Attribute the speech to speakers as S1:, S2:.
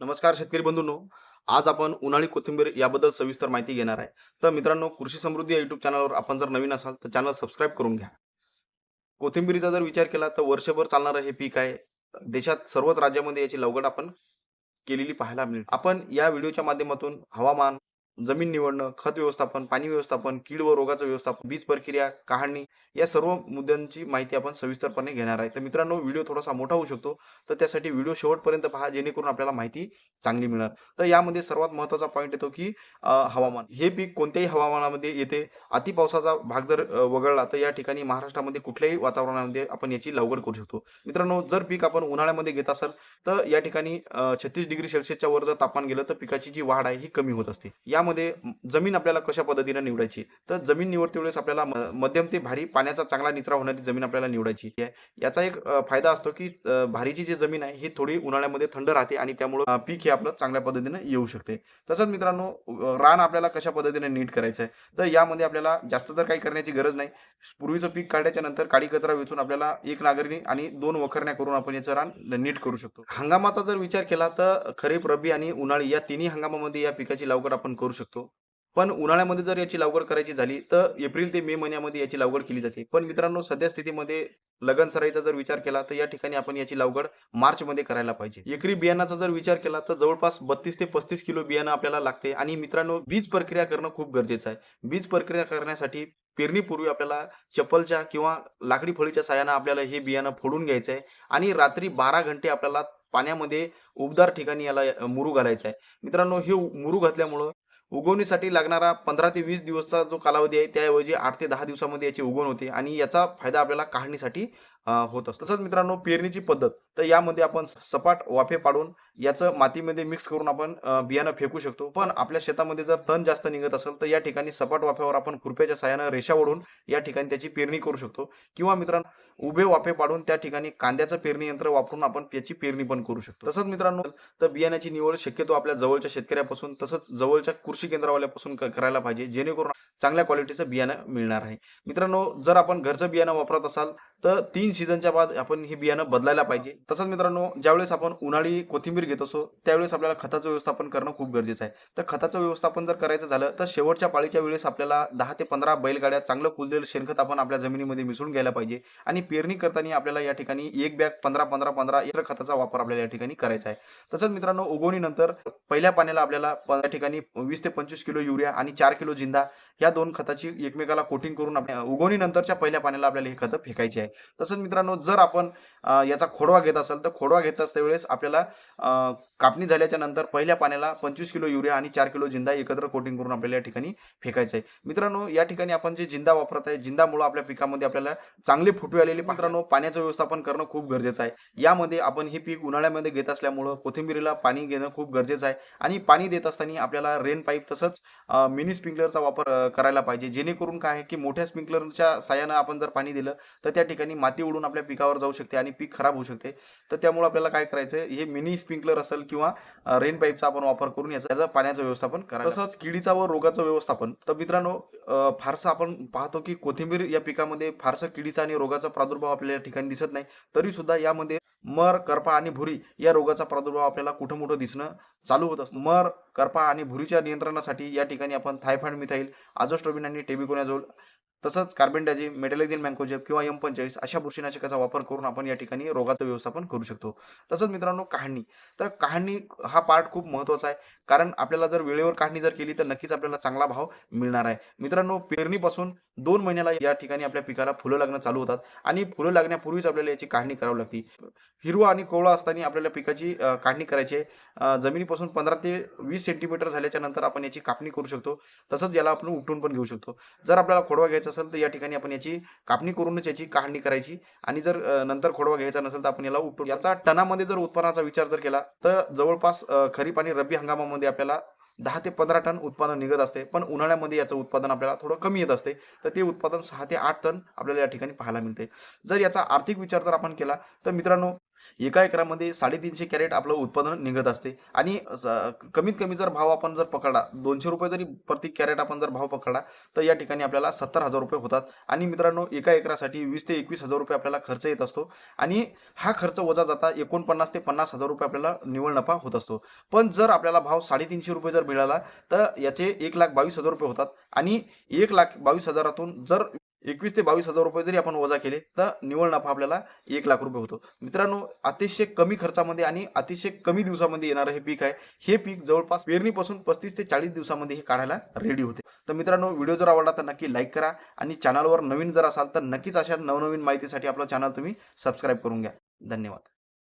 S1: नमस्कार शेतकरी बंधूंनो. आज आपण उन्हाळी कोथिंबीर याबद्दल सविस्तर माहिती घेणार आहे. तर मित्रांनो कृषी समृद्धी या युट्यूब चॅनलवर आपण जर नवीन असाल तर चॅनल सबस्क्राईब करून घ्या. कोथिंबीरीचा जर विचार केला तर वर्षभर चालणारं हे पीक आहे. देशात सर्वच राज्यामध्ये याची लवकर आपण केलेली पाहायला मिळेल आपण या व्हिडिओच्या माध्यमातून हवामान जमीन निवडणं खत व्यवस्थापन पाणी व्यवस्थापन कीड व रोगाचं व्यवस्थापन बीज प्रक्रिया काढणी या सर्व मुद्द्यांची माहिती आपण सविस्तरपणे घेणार आहे. तर मित्रांनो व्हिडिओ थोडासा मोठा होऊ शकतो. तर त्यासाठी व्हिडिओ शेवटपर्यंत पहा जेणेकरून आपल्याला माहिती चांगली मिळणार. तर यामध्ये सर्वात महत्त्वाचा पॉईंट येतो की हवामान. हे पीक कोणत्याही हवामानामध्ये येते अति पावसाचा भाग जर वगळला तर या ठिकाणी महाराष्ट्रामध्ये कुठल्याही वातावरणामध्ये आपण याची लागवड करू शकतो. मित्रांनो जर पीक आपण उन्हाळ्यामध्ये घेत असाल तर या ठिकाणी छत्तीस डिग्री सेल्सिअसच्या वर जर तापमान गेलं तर पिकाची जी वाढ आहे ही कमी होत असते. या म, जमीन आपल्याला कशा पद्धतीने निवडायची? तर जमीन निवडते वेळेस आपल्याला मध्यम ते भारी पाण्याचा चांगला निचरा होणारी जमीन आपल्याला निवडायची आहे. याचा एक फायदा असतो की भारीची जी जमीन आहे ही थोडी उन्हाळ्यामध्ये थंड राहते आणि त्यामुळं पीक हे आपलं चांगल्या पद्धतीने येऊ शकते. तसंच मित्रांनो रान आपल्याला कशा पद्धतीने नीट करायचं आहे? तर यामध्ये आपल्याला जास्त तर काही करण्याची गरज नाही. पूर्वीचं पीक काढल्याच्या नंतर काळी कचरा वेचून आपल्याला एक नागरिणी आणि दोन वखरण्या करून आपण याचं रान नीट करू शकतो. हंगामाचा जर विचार केला तर खरीप रब्बी आणि उन्हाळी या तिन्ही हंगामामध्ये या पिकाची लागवड आपण करू शकतो. पण उन्हाळ्यामध्ये जर याची लागवड करायची झाली तर एप्रिल ते मे महिन्यामध्ये याची लागवड केली जाते. पण मित्रांनो सध्या स्थितीमध्ये लगन सराईचा जर विचार केला तर या ठिकाणी आपण याची लागवड मार्चमध्ये करायला पाहिजे. एकरी बियाणाचा जर विचार केला तर जवळपास बत्तीस ते पस्तीस किलो बियाणं आपल्याला लागते. आणि मित्रांनो बीज प्रक्रिया करणं खूप गरजेचं आहे. बीज प्रक्रिया करण्यासाठी पेरणीपूर्वी आपल्याला चप्पलच्या किंवा लाकडी फळीच्या साहाय्यानं आपल्याला हे बियाणं फोडून घ्यायचं आहे. आणि रात्री बारा घंटे आपल्याला पाण्यामध्ये उबदार ठिकाणी याला मुरू घालायचा आहे. मित्रांनो हे मुरू घातल्यामुळं उगवणीसाठी लागणारा पंधरा ते वीस दिवसचा जो कालावधी आहे त्याऐवजी आठ ते दहा दिवसामध्ये याची उगवण होते आणि याचा फायदा आपल्याला काढणीसाठी होत असतो. तसंच मित्रांनो पेरणीची पद्धत. तर यामध्ये आपण सपाट वाफे पाडून याचं मातीमध्ये मिक्स करून आपण बियाणं फेकू शकतो. पण आपल्या शेतामध्ये जर तण जास्त निघत असेल तर या ठिकाणी सपाट वाफ्यावर आपण खुरप्याच्या साह्यानं रेषा ओढून या ठिकाणी त्याची पेरणी करू शकतो. किंवा मित्रांनो उभे वाफे पाडून त्या ठिकाणी कांद्याचं पेरणी यंत्र वापरून आपण त्याची पेरणी पण करू शकतो. तसंच मित्रांनो तर बियाण्याची निवड शक्यतो आपल्या जवळच्या शेतकऱ्यापासून तसंच जवळच्या कृषी केंद्रावाल्यापासून क- करायला पाहिजे जेणेकरून चांगल्या क्वालिटीचं बियाणं मिळणार आहे. मित्रांनो जर आपण घरचं बियाणं वापरत असाल तर तीन सीझनच्या बाद आपण हे बियाणं बदलायला पाहिजे. तसंच मित्रांनो ज्यावेळेस आपण उन्हाळी कोथिंबीर घेत असतो त्यावेळेस आपल्याला खताचं व्यवस्थापन करणं खूप गरजेचं आहे. तर खताचं व्यवस्थापन जर करायचं झालं तर शेवटच्या पाळीच्या वेळेस आपल्याला दहा ते पंधरा बैलगाड्या चांगलं कुजलेलं शेणखत आपण आपल्या जमिनीमध्ये मिसळून घ्यायला पाहिजे. आणि पेरणी करताना आपल्याला या ठिकाणी एक बॅग पंधरा पंधरा पंधरा या खताचा वापर आपल्याला या ठिकाणी करायचा आहे. तसंच मित्रांनो उगवणीनंतर पहिल्या पाण्याला आपल्याला या ठिकाणी वीस ते पंचवीस किलो युरिया आणि चार किलो जिंदा या दोन खताची एकमेकाला कोटिंग करून आपल्या उगवणीनंतरच्या पहिल्या पाण्याला आपल्याला हे खतं फेकायची आहे. तसंच मित्रांनो जर आपण याचा खोडवा घेत असाल तर खोडवा घेत असते वेळेस आपल्याला अ, कापणी झाल्याच्यानंतर पहिल्या पाण्याला पंचवीस किलो युरिया आणि चार किलो जिंदा एकत्र कोटिंग करून आपल्याला या ठिकाणी फेकायचं आहे. मित्रांनो या ठिकाणी आपण जे जिंदा वापरत आहे जिंदामुळे आपल्या पिकामध्ये आपल्याला चांगले फुटवे आलेले. मित्रांनो पाण्याचं व्यवस्थापन करणं खूप गरजेचं आहे. यामध्ये आपण हे पीक उन्हाळ्यामध्ये घेत असल्यामुळं कोथिंबीरीला पाणी घेणं खूप गरजेचं आहे. आणि पाणी देत असताना आपल्याला रेन पाईप तसंच मिनी स्प्रिंकलरचा वापर करायला पाहिजे. जेणेकरून काय आहे की मोठ्या स्प्रिंकलरच्या साह्यानं आपण जर पाणी दिलं तर त्या ठिकाणी माती उडून आपल्या पिकावर जाऊ शकते आणि पीक खराब होऊ शकते. तर त्यामुळे आपल्याला काय करायचं आहे हे मिनी स्प्रिंकलर असेल किंवा रेन पाईपचा आपण वापर करून याचा पाण्याचं व्यवस्थापन करा तसंच किडीचा व रोगाचं व्यवस्थापन. तर मित्रांनो फारसं आपण पाहतो की कोथिंबीर या पिकामध्ये फारसं किडीचा आणि रोगाचा प्रादुर्भाव आपल्याला ठिकाणी दिसत नाही. तरी सुद्धा यामध्ये मर करपा आणि भुरी या रोगाचा प्रादुर्भाव आपल्याला कुठं मोठं दिसणं चालू होत असतो. मर करपा आणि भुरीच्या नियंत्रणासाठी या ठिकाणी आपण थायफॉइड मिथाईल आजोस्ट्रोबिन आणि टेबिकोनाझोल तसंच कार्बन कार्बेंडाझिम मेटॅलेक्झिन मँकोजेब किंवा एम पंचेचाळीस अशा बुरशीनाशकाचा वापर करून आपण या ठिकाणी रोगाचं व्यवस्थापन करू शकतो. तसंच मित्रांनो काढणी तर काढणी हा पार्ट खूप महत्त्वाचा आहे. कारण आपल्याला जर वेळेवर काढणी जर केली तर नक्कीच आपल्याला चांगला भाव मिळणार आहे. मित्रांनो पेरणीपासून दोन महिन्याला या ठिकाणी आपल्या पिकाला फुलं लागणं चालू होतात आणि फुलं लागण्यापूर्वीच आपल्याला याची काढणी करावी लागते. हिरवा आणि कोवळा असताना आपल्याला पिकाची काढणी करायची आहे. जमिनीपासून पंधरा ते वीस सेंटीमीटर झाल्याच्यानंतर आपण याची कापणी करू शकतो. तसंच याला आपण उपटून पण घेऊ शकतो. जर आपल्याला खोडवा घ्यायचा असेल तर या ठिकाणी आपण याची कापणी करूनच याची काढणी करायची. आणि जर नंतर खोडवा घ्यायचा नसेल तर आपण याला उपटून याचा टनामध्ये जर उत्पन्नाचा विचार जर केला तर जवळपास खरीप आणि रब्बी हंगामामध्ये आपल्याला दहा ते पंधरा टन उत्पादन निघत असते. पण उन्हाळ्यामध्ये याचं उत्पादन आपल्याला थोडं कमी येत असते. तर ते उत्पादन सहा ते आठ टन आपल्याला या ठिकाणी पाहायला मिळते. जर याचा आर्थिक विचार जर आपण केला तर मित्रांनो एका एकरामध्ये साडेतीनशे कॅरेट आपलं उत्पादन निघत असते. आणि कमीत कमी जर भाव आपण जर पकडला दोनशे रुपये जरी प्रति कॅरेट आपण जर भाव पकडला तर या ठिकाणी आपल्याला सत्तर हजार रुपये होतात. आणि मित्रांनो एका एकरासाठी वीस ते एकवीस हजार रुपये आपल्याला खर्च येत असतो. आणि हा खर्च वजा जाता एकोणपन्नास ते पन्नास हजार रुपये आपल्याला निव्वळ नफा होत असतो. पण जर आपल्याला भाव साडेतीनशे रुपये जर मिळाला तर याचे एक लाख बावीस हजार रुपये होतात. आणि एक लाख बावीस हजारातून जर एकवीस ते बावीस हजार रुपये जरी आपण वजा केले तर निव्वळ नफा आपल्याला एक लाख रुपये होतो. मित्रांनो अतिशय कमी खर्चामध्ये आणि अतिशय कमी दिवसामध्ये येणारं हे पीक आहे. हे पीक जवळपास पेरणीपासून पस्तीस ते चाळीस दिवसामध्ये हे काढायला रेडी होते. तर मित्रांनो व्हिडिओ जर आवडला तर नक्की लाईक करा आणि चॅनलवर नवीन जर असाल तर नक्कीच अशा नवनवीन माहितीसाठी आपलं चॅनल तुम्ही सबस्क्राईब करून घ्या. धन्यवाद.